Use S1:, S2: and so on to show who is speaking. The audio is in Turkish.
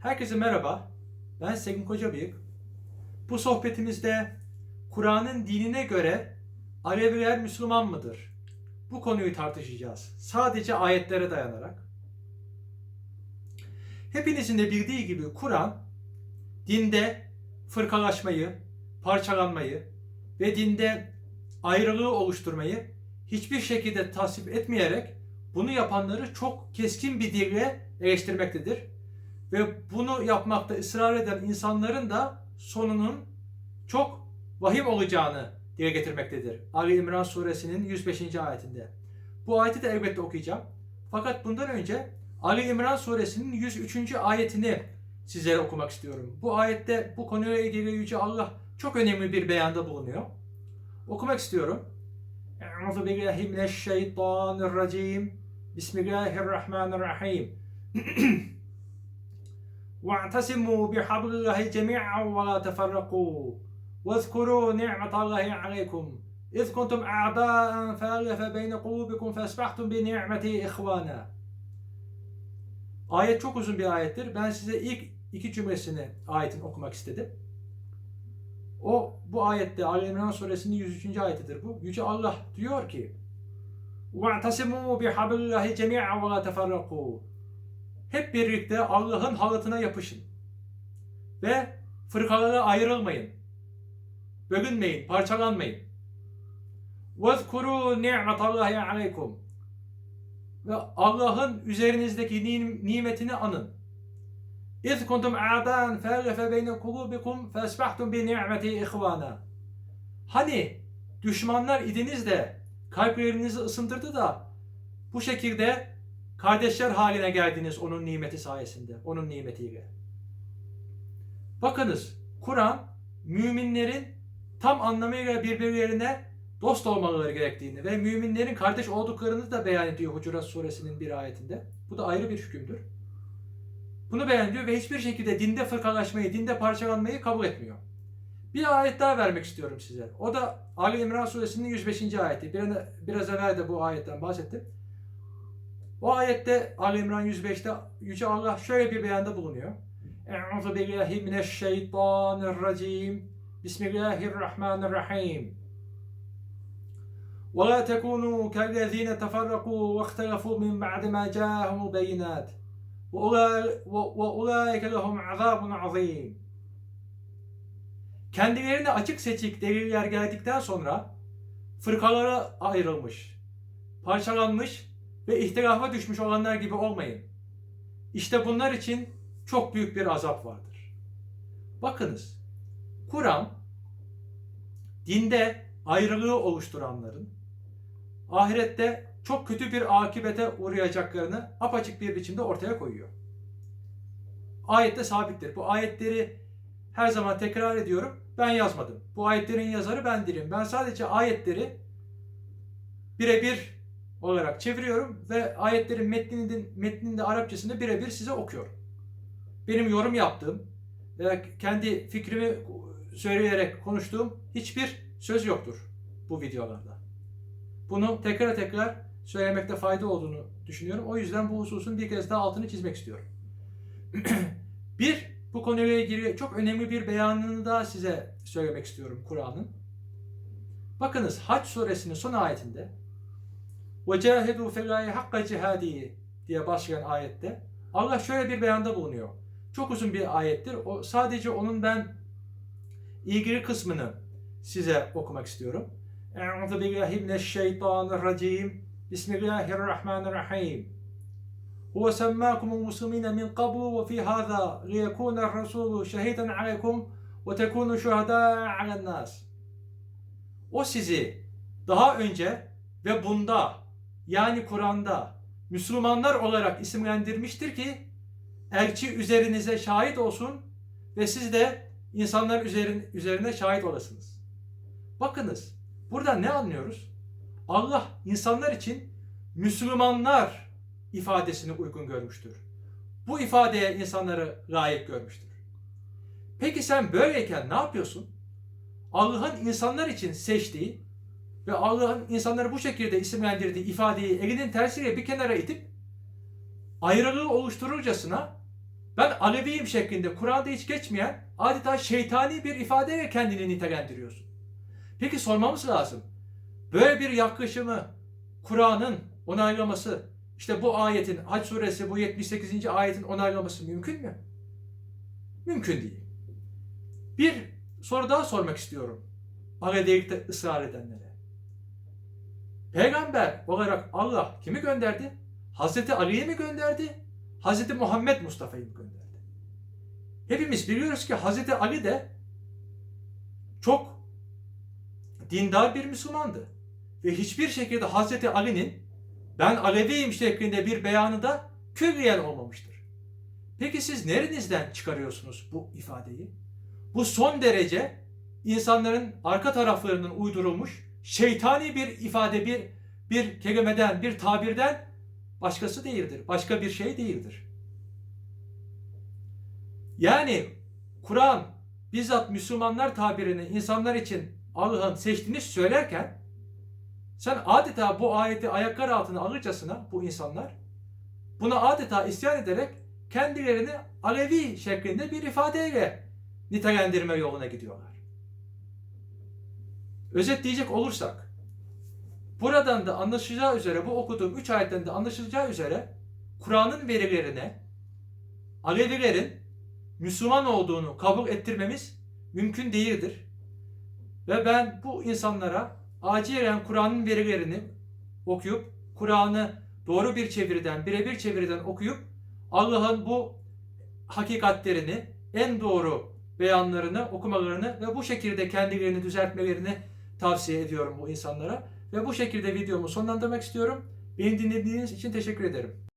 S1: Herkese merhaba. Ben Segin Kocabıyık. Bu sohbetimizde Kur'an'ın dinine göre Aleviler Müslüman mıdır? Bu konuyu tartışacağız. Sadece ayetlere dayanarak. Hepinizin de bildiği gibi Kur'an dinde fırkalaşmayı, parçalanmayı ve dinde ayrılığı oluşturmayı hiçbir şekilde tasvip etmeyerek bunu yapanları çok keskin bir dille eleştirmektedir. Ve bunu yapmakta ısrar eden insanların da sonunun çok vahim olacağını dile getirmektedir. Ali İmran suresinin 105. ayetinde. Bu ayeti de elbette okuyacağım. Fakat bundan önce Ali İmran suresinin 103. ayetini sizlere okumak istiyorum. Bu ayette bu konuyla ilgili Yüce Allah çok önemli bir beyanda bulunuyor. Okumak istiyorum. Euzu billahi mineşşeytanirracim. Bismillahirrahmanirrahim. واعتصموا بحبل الله جميعا ولا تفرقوا واذكروا نعمة الله عليكم إذ كنتم أعداء فألف بين قلوبكم فأصبحتم بنعمته إخوانا Ayet çok uzun bir ayettir. Ben size ilk iki cümlesini ayetin okumak istedim. O bu ayette Ali İmran suresinin 103. ayetidir bu. Yüce Allah diyor ki: "Ve'tasimu bihablillahi cemi'an ve la teferraku." Hep birlikte Allah'ın halatına yapışın. Ve fırkalara ayrılmayın. Bölünmeyin, parçalanmayın. وَذْكُرُوا نِعْمَةَ اللّٰهِ عَلَيْكُمْ Ve Allah'ın üzerinizdeki nim- nimetini anın. اِذْ كُنْتُمْ اَعْدَانْ فَاَلَّفَ بَيْنَ قُلُوبِكُمْ فَاَسْبَحْتُمْ بِنِعْمَتِهِ اِخْوَانًا Hani düşmanlar idiniz de kalplerinizi ısındırdı da bu şekilde kardeşler haline geldiniz onun nimeti sayesinde, onun nimetiyle. Bakınız, Kur'an müminlerin tam anlamıyla birbirlerine dost olmaları gerektiğini ve müminlerin kardeş olduklarını da beyan ediyor Hucurat suresinin bir ayetinde. Bu da ayrı bir hükümdür. Bunu beyan ediyor ve hiçbir şekilde dinde fırkalaşmayı, dinde parçalanmayı kabul etmiyor. Bir ayet daha vermek istiyorum size. O da Ali İmran suresinin 105. ayeti. Biraz, biraz evvel de bu ayetten bahsettim. O ayette Ali İmran 105'te Yüce Allah şöyle bir beyanda bulunuyor. Euzu billahi mineşşeytanirracim. Bismillahirrahmanirrahim. ولا تكونوا كالذين تفرقوا واختلفوا من بعد ما جاءهم البينات وأولئك وأولئك لهم عذاب عظيم Kendilerine açık seçik deliller geldikten sonra fırkalara ayrılmış, parçalanmış ve ihtilafa düşmüş olanlar gibi olmayın. İşte bunlar için çok büyük bir azap vardır. Bakınız, Kur'an dinde ayrılığı oluşturanların ahirette çok kötü bir akibete uğrayacaklarını apaçık bir biçimde ortaya koyuyor. Ayette sabittir. Bu ayetleri her zaman tekrar ediyorum. Ben yazmadım. Bu ayetlerin yazarı ben değilim. Ben sadece ayetleri birebir olarak çeviriyorum ve ayetlerin metninin, metninin de Arapçasını birebir size okuyorum. Benim yorum yaptığım veya kendi fikrimi söyleyerek konuştuğum hiçbir söz yoktur bu videolarda. Bunu tekrar tekrar söylemekte fayda olduğunu düşünüyorum. O yüzden bu hususun bir kez daha altını çizmek istiyorum. bir, bu konuyla ilgili çok önemli bir beyanını da size söylemek istiyorum Kur'an'ın. Bakınız Hac suresinin son ayetinde وَجَاهِدُوا فِي اللّٰهِ حَقَّ جِهَادِهِ diye başlayan ayette Allah şöyle bir beyanda bulunuyor. Çok uzun bir ayettir. O sadece onun ben ilgili kısmını size okumak istiyorum. Euzu billahi mineşşeytanirracim. Bismillahirrahmanirrahim. هو سماكم المسلمين من قبل وفي هذا ليكون الرسول شهيدا عليكم وتكونوا شهداء على الناس. O sizi daha önce ve bunda yani Kur'an'da Müslümanlar olarak isimlendirmiştir ki elçi üzerinize şahit olsun ve siz de insanlar üzerin, üzerine şahit olasınız. Bakınız burada ne anlıyoruz? Allah insanlar için Müslümanlar ifadesini uygun görmüştür. Bu ifadeye insanları layık görmüştür. Peki sen böyleyken ne yapıyorsun? Allah'ın insanlar için seçtiği ve Allah'ın insanları bu şekilde isimlendirdiği ifadeyi elinin tersiyle bir kenara itip ayrılığı oluştururcasına ben Aleviyim şeklinde Kur'an'da hiç geçmeyen adeta şeytani bir ifadeyle kendini nitelendiriyorsun. Peki sormamız lazım. Böyle bir yaklaşımı Kur'an'ın onaylaması, işte bu ayetin, Hac suresi bu 78. ayetin onaylaması mümkün mü? Mümkün değil. Bir soru daha sormak istiyorum. Alevilikte ısrar edenlere. Peygamber olarak Allah kimi gönderdi? Hazreti Ali'yi mi gönderdi? Hazreti Muhammed Mustafa'yı mı gönderdi? Hepimiz biliyoruz ki Hazreti Ali de çok dindar bir Müslümandı. Ve hiçbir şekilde Hazreti Ali'nin ben Aleviyim şeklinde bir beyanı da külliyen olmamıştır. Peki siz nerenizden çıkarıyorsunuz bu ifadeyi? Bu son derece insanların arka taraflarının uydurulmuş şeytani bir ifade, bir bir kelimeden, bir tabirden başkası değildir. Başka bir şey değildir. Yani Kur'an bizzat Müslümanlar tabirini insanlar için Allah'ın seçtiğini söylerken sen adeta bu ayeti ayaklar altına alırcasına bu insanlar buna adeta isyan ederek kendilerini Alevi şeklinde bir ifadeyle nitelendirme yoluna gidiyorlar. Özetleyecek olursak buradan da anlaşılacağı üzere bu okuduğum üç ayetten de anlaşılacağı üzere Kur'an'ın verilerine Alevilerin Müslüman olduğunu kabul ettirmemiz mümkün değildir. Ve ben bu insanlara acilen Kur'an'ın verilerini okuyup Kur'an'ı doğru bir çeviriden, birebir çeviriden okuyup Allah'ın bu hakikatlerini, en doğru beyanlarını okumalarını ve bu şekilde kendilerini düzeltmelerini tavsiye ediyorum bu insanlara. Ve bu şekilde videomu sonlandırmak istiyorum. Beni dinlediğiniz için teşekkür ederim.